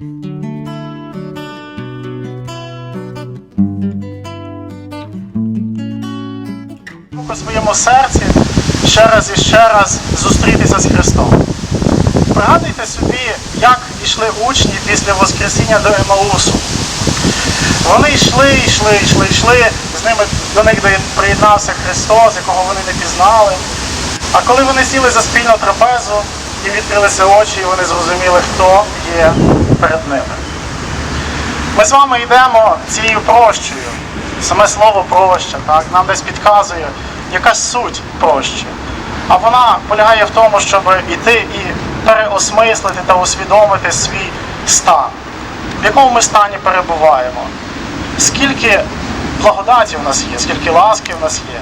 у своєму серці ще раз і ще раз зустрітися з Христом. Пригадуйте собі, як йшли учні після Воскресіння до Емаусу. Вони йшли, йшли, йшли, йшли, з ними до них приєднався Христос, якого вони не пізнали. А коли вони сіли за спільну трапезу і відкрилися очі, і вони зрозуміли, хто є перед ними. Ми з вами йдемо цією прощою. Саме слово проща, так, нам десь підказує, яка суть прощі. А вона полягає в тому, щоб іти і переосмислити та усвідомити свій стан, в якому ми стані перебуваємо, скільки благодаті в нас є, скільки ласки в нас є.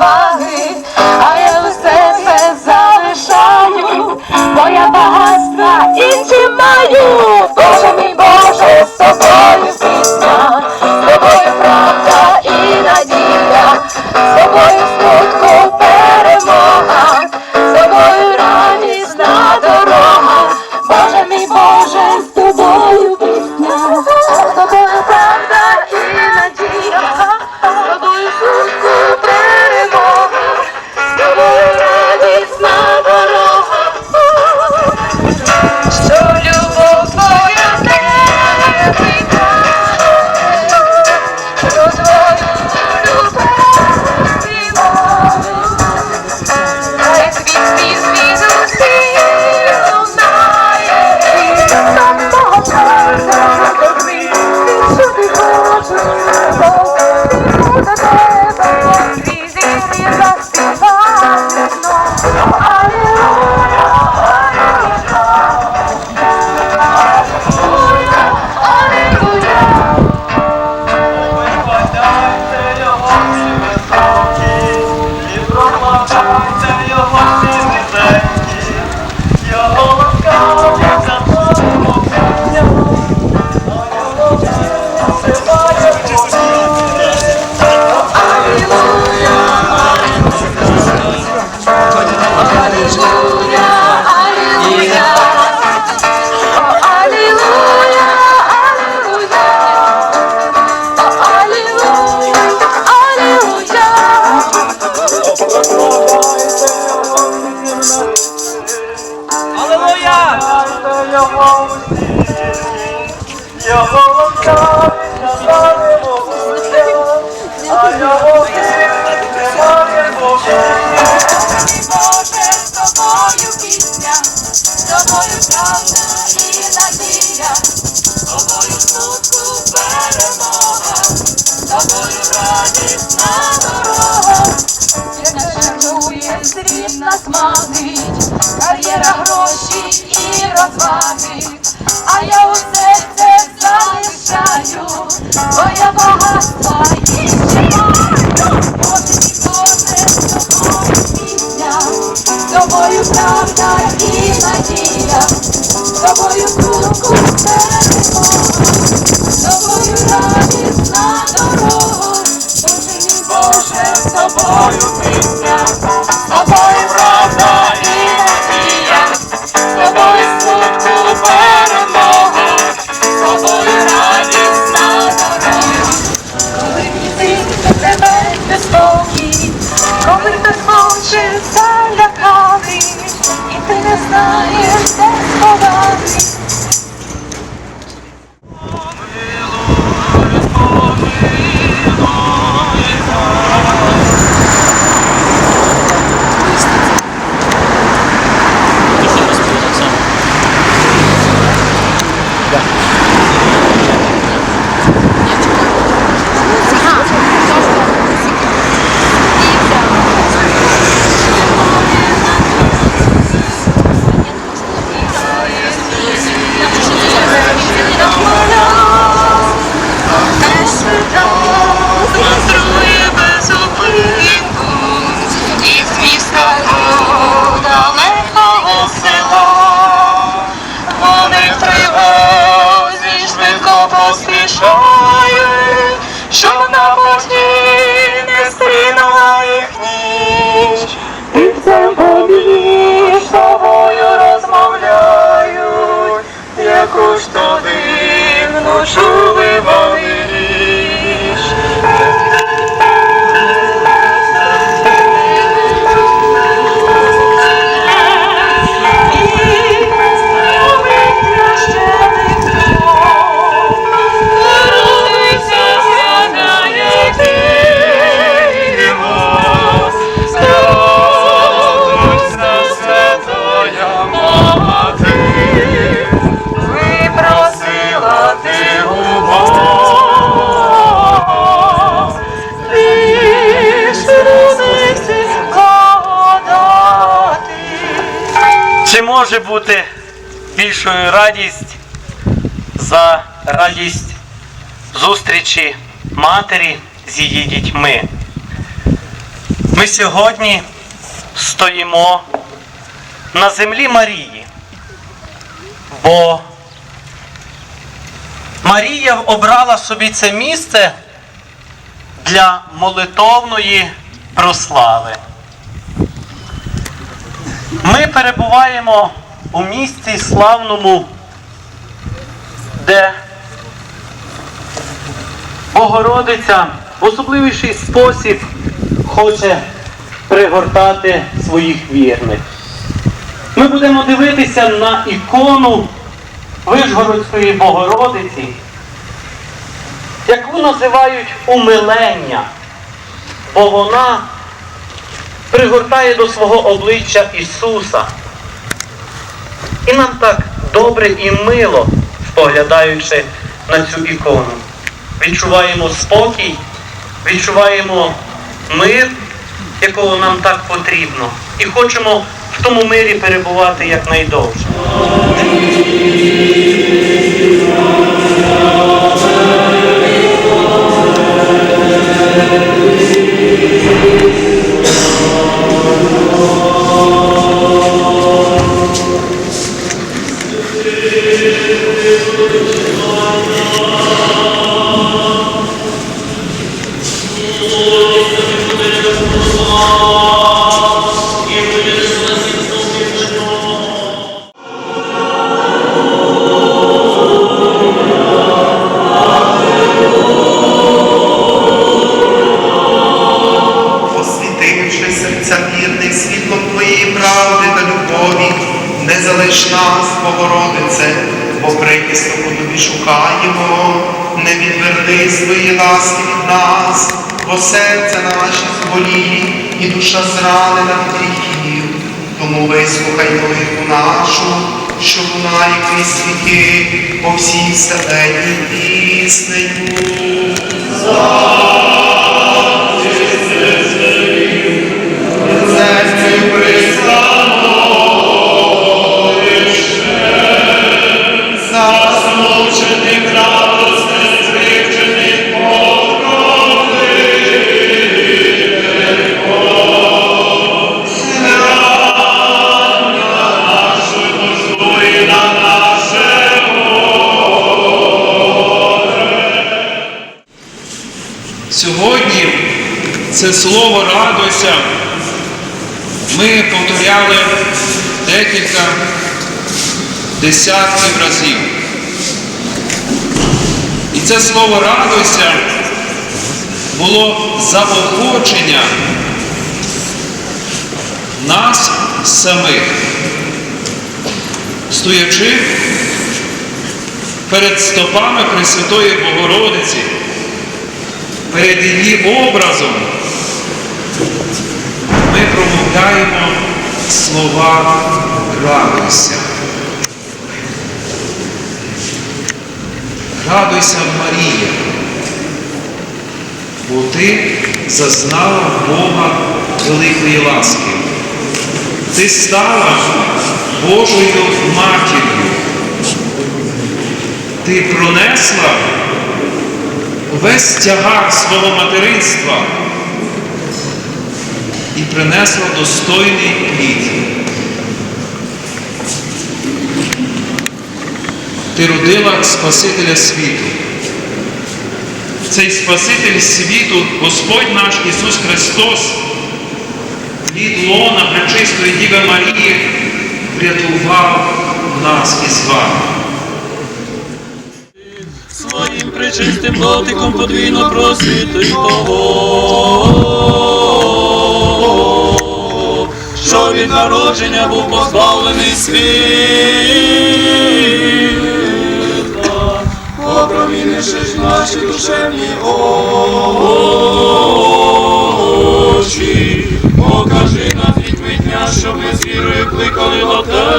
Розваги, а я усе це залишаю, бо я багатства інші маю, Боже мій Боже, з тобою пісня, з тобою правда і надія, з тобою Його ласкаві назавимо а його немає. Боже, з тобою пісня, з тобою правда і надія, з тобою смутку перемога, тобою радісна дорога. Світ нас шанує, світ нас манить, кар'єра, гроші і розваги, а це залишаю, бо я багатства і маю. Боже Боже, тобою пісня, тобою правда і надія, тобою смутку перемога, з тобою радісна бути більшою радість за радість зустрічі матері з її дітьми? Ми сьогодні стоїмо на землі Марії, бо Марія обрала собі це місце для молитовної прослави. Ми перебуваємо у місці славному, де Богородиця в особливіший спосіб хоче пригортати своїх вірних. Ми будемо дивитися на ікону Вишгородської Богородиці, яку називають умилення, бо вона пригортає до свого обличчя Ісуса. І нам так добре і мило, споглядаючи на цю ікону. Відчуваємо спокій, відчуваємо мир, якого нам так потрібно. І хочемо в тому мирі перебувати якнайдовше. освітивши світлом Твоєї правди та любові, не залиш нас, Богородице, бо прихисток у тобі шукаємо, не відверни свої ласки від нас, бо серця наші зболілі і душа зранена від гріхів. Тому вислухай молитву нашу, що лунає крізь віки по всій вселенній піснею. Це слово радуйся. Ми повторяли декілька десятків разів. І це слово радуйся було заохочення нас самих, стоячи перед стопами Пресвятої Богородиці перед її образом промовляємо слова радуйся. Радуйся, Марія, бо ти зазнала Бога великої ласки. Ти стала Божою матір'ю. Ти пронесла весь тягар свого материнства і принесла достойний плід. Ти родила Спасителя світу. Цей Спаситель світу, Господь наш Ісус Христос, плід лона Пречистої Діви Марії, врятував нас із вами. Своїм причистим дотиком подвійно просвіти того, що від народження був позбавлений світла, опромінивши наші душевні очі, покажи нам вікми дня, щоб ми з вірою кликали до тебе.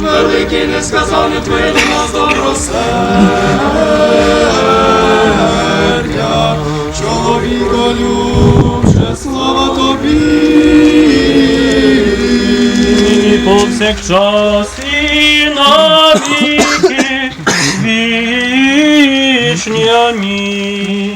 Великий несказане твоє до нас добросердя, віко слава тобі, і повсякчас і навіки вічні. Амінь.